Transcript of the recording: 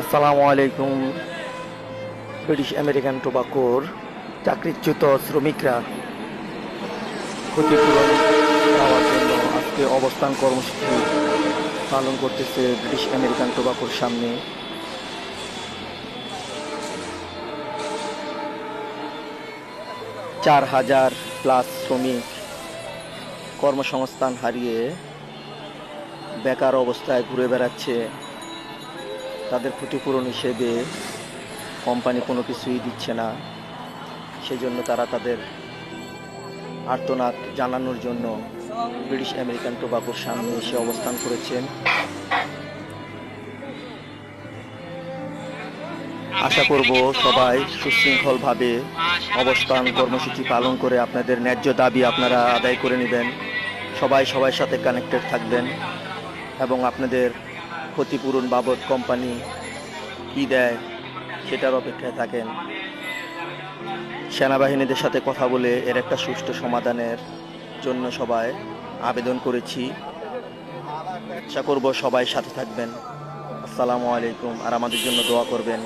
আসসালামু আলাইকুম British American টোবাকোর চাকরিচ্যুত শ্রমিকরা। ক্ষতিপূরণ পাওয়ার জন্য আজকে অবস্থান কর্মসূচি পালন করতেছে ব্রিটিশ আমেরিকান টোবাকোর সামনে। চার হাজার প্লাস শ্রমিক কর্মসংস্থান হারিয়ে বেকার অবস্থায় ঘুরে বেড়াচ্ছে। তাদের ক্ষতিপূরণ হিসেবে কোম্পানি কোনো কিছুই দিচ্ছে না। সেজন্য তারা তাদের আর্তনাদ জানানোর জন্য ব্রিটিশ আমেরিকান টোবাকোর সামনে এসে অবস্থান করেছেন। আশা করব সবাই সুশৃঙ্খলভাবে অবস্থান কর্মসূচি পালন করে আপনাদের ন্যায্য দাবি আপনারা আদায় করে নেবেন। সবাই সবার সাথে কানেক্টেড থাকবেন। এবং আপনাদের ক্ষতিপূরণ বাবদ কোম্পানি কী দেয় সেটার অপেক্ষায় থাকেন। সেনাবাহিনীদের সাথে কথা বলে এর একটা সুষ্ঠু সমাধানের জন্য সবাই আবেদন করেছি। আশা করব সবাই সাথে থাকবেন। আসসালামু আলাইকুম। আর আমাদের জন্য দোয়া করবেন।